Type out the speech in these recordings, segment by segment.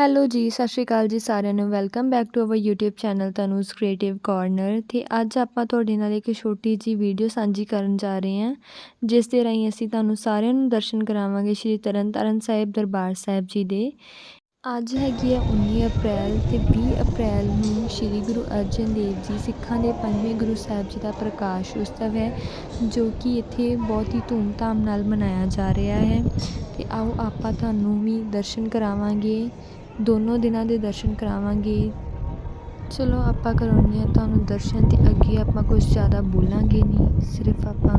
Hello ਜੀ, ਸਤਿ ਸ਼੍ਰੀ ਅਕਾਲ ਜੀ ਸਾਰਿਆਂ ਨੂੰ। Welcome back to our YouTube channel Tanuj creative corner ਤੇ ਅੱਜ ਆਪਾਂ ਤੁਹਾਡੇ ਨਾਲ ਇੱਕ ਛੋਟੀ ਜੀ ਵੀਡੀਓ ਸਾਂਝੀ ਕਰਨ ਜਾ ਰਹੇ ਹਾਂ, ਜਿਸ ਦੇ ਰਾਹੀਂ ਅਸੀਂ ਤੁਹਾਨੂੰ ਸਾਰਿਆਂ ਨੂੰ ਦਰਸ਼ਨ ਕਰਾਵਾਂਗੇ ਸ਼੍ਰੀ ਤਰਨਤਾਰਨ ਸਾਹਿਬ ਦਰਬਾਰ ਸਾਹਿਬ ਜੀ ਦੇ। ਅੱਜ ਹੈਗੀ ਹੈ 19 ਅਪ੍ਰੈਲ ਤੇ 20 ਅਪ੍ਰੈਲ ਨੂੰ ਸ਼੍ਰੀ ਗੁਰੂ ਅਰਜਨ ਦੇਵ ਜੀ ਸਿੱਖਾਂ ਦੇ ਪੰਜਵੇਂ ਗੁਰੂ ਸਾਹਿਬ ਜੀ ਦਾ ਪ੍ਰਕਾਸ਼ ਉਤਸਵ ਹੈ, ਜੋ ਕਿ ਇੱਥੇ ਬਹੁਤ ਹੀ ਧੂਮਧਾਮ ਨਾਲ ਮਨਾਇਆ ਜਾ ਰਿਹਾ ਹੈ। ਤੇ ਆਓ ਆਪਾਂ ਤੁਹਾਨੂੰ ਵੀ ਦਰਸ਼ਨ ਕਰਾਵਾਂਗੇ। ਦੋਨੋਂ ਦਿਨਾਂ ਦੇ ਦਰਸ਼ਨ ਕਰਾਵਾਂਗੇ। ਚਲੋ, ਆਪਾਂ ਕਰਾਉਂਦੇ ਹਾਂ ਤੁਹਾਨੂੰ ਦਰਸ਼ਨ ਅਤੇ ਅੱਗੇ ਆਪਾਂ ਕੁਝ ਜ਼ਿਆਦਾ ਬੋਲਾਂਗੇ ਨਹੀਂ। ਸਿਰਫ ਆਪਾਂ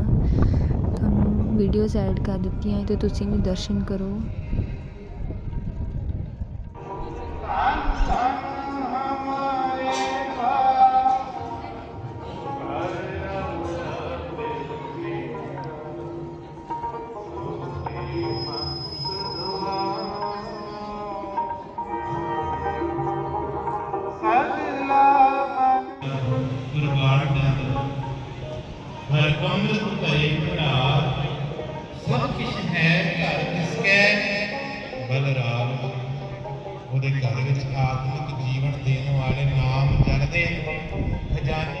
ਤੁਹਾਨੂੰ ਵੀਡੀਓਜ਼ ਐਡ ਕਰ ਦਿੱਤੀਆਂ ਤੇ ਤੁਸੀਂ ਵੀ ਦਰਸ਼ਨ ਕਰੋ। ਹਰ ਭਰੇ ਭਰਾ ਸਭ ਕਿਛ ਹੈ ਘਰ ਕਿਸਕੈ ਬਲਰਾਮ। ਉਹਦੇ ਘਰ ਵਿੱਚ ਆਤਮਿਕ ਜੀਵਨ ਦੇਣ ਵਾਲੇ ਨਾਮ ਜਗਦੇ ਖਜ਼ਾਨੇ।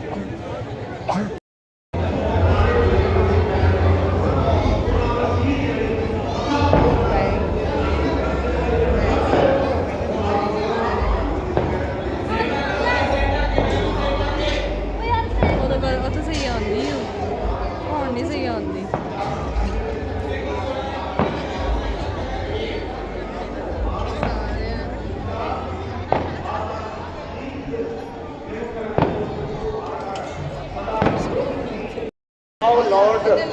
ਆਓ ਲਾਰਡ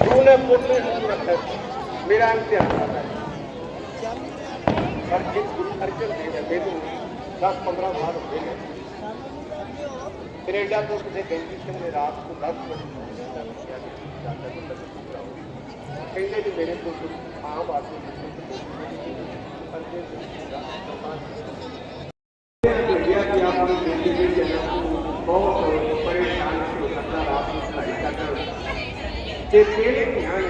ਤੂੰ ਨੇ ਪੁੱਤਰ ਨੂੰ ਰੱਖਿਆ ਮੇਰਾ ਇਮਤਿਹਾਨ ਕਰਨਾ ਹੈ ਪਰ ਜੇ ਗੁਰੂ ਅਰਜਨ ਦੇਵ ਨੇ ਮੈਨੂੰ 10 15 ਸਾਲ ਹੋ ਗਏ ਨੇ ਕੈਨੇਡਾ ਤੋਂ ਕਿਸੇ ਬੈਂਕੀ ਸਿੰਘ ਨੇ ਰਾਤ ਨੂੰ 10 ਵਜੇ ਫੋਨ ਕੀਤਾ ਕਿ ਜਾਂਦਾ ਬੰਦਾ ਪੂਰਾ ਹੋ ਕਹਿੰਦੇ ਜੀ ਮੇਰੇ ਕੋਲ ਕੋਈ ਆਮ ਆਦਮੀ ਅਰਜਨ ਦੇਵ ਦਾ ਲੱਗਿਆ ਕਿ ਆਪ ਨੂੰ ਬੇਟੀ ਦੀ ਜਨਮ ਬਹੁਤ ਤੇ ਫਿਰ ਧਿਆਨ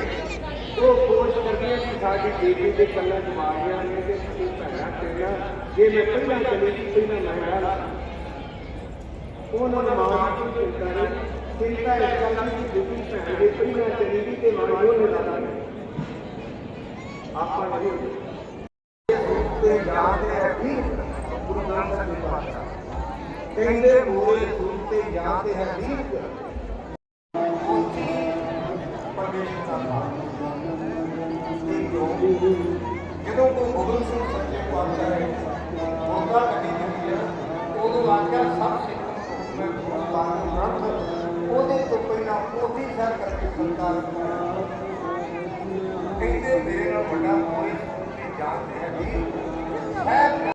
ਉਹ ਕੋਸ਼ਿਸ਼ ਕਰਦੀਆਂ ਕਿ ਸਾਡੀ ਬੇਟੀ ਦੇ ਕੰਨਾਂ ਚ ਮਾਰੀਆਂ ਨੇ ਤੇ ਅਸੀਂ ਭੈਣਾਂ ਤੇਰੀਆਂ ਜੇ ਮੈਂ ਪਹਿਲਾਂ ਚਲੀ ਗਈ ਪਹਿਲਾਂ ਮੈਂ ਲਾ ਉਹਨਾਂ ਨੇ ਮਾਂ ਦੀ ਚਿੰਤਾ ਨਹੀਂ ਚਿੰਤਾ ਇਸ ਗੱਲ ਦੀ ਕਿ ਦੂਜੀ ਭੈਣ ਦੇ ਪਹਿਲਾਂ ਚਲੀ ਗਈ ਤੇ ਮਾਂ ਉਹਨੇ ਲਾ ਆਪਾਂ ਨਹੀਂ ਤੇ ਯਾਦ ਹੈ ਕਿ ਗੁਰੂ ਗ੍ਰੰਥ ਸਾਹਿਬ ਦੀ ਬਾਤ ਕਹਿੰਦੇ ਮੋਲ ਸੂਰ ਤੇ ਜਾਂ ਤੇ ਹੈ ਵੀਰ ਜਦੋਂ ਕੋਈ ਮੁਗਲ ਸਿੰਘ ਸੱਚੇ ਪਾਤਸ਼ਾਹ ਹੈ ਮੌਕਾ ਕੱਢੀ ਜਾਂਦੀ ਹੈ, ਉਦੋਂ ਆਖਿਆ, ਸਭ ਸਿੱਖਾਂ, ਮੈਂ ਗੁਰਬਾਣੀ ਗ੍ਰੰਥ ਉਹਦੇ ਤੋਂ ਪਹਿਲਾਂ ਉਹਦੀ ਸਰ ਕਰਕੇ ਸਰਕਾਰ ਕਹਿੰਦੇ, ਮੇਰੇ ਨਾਲ ਵੱਡਾ ਮੋਹਿਤ ਤੇ ਜਾਣਦੇ ਹੈ ਜੀ। ਹੈ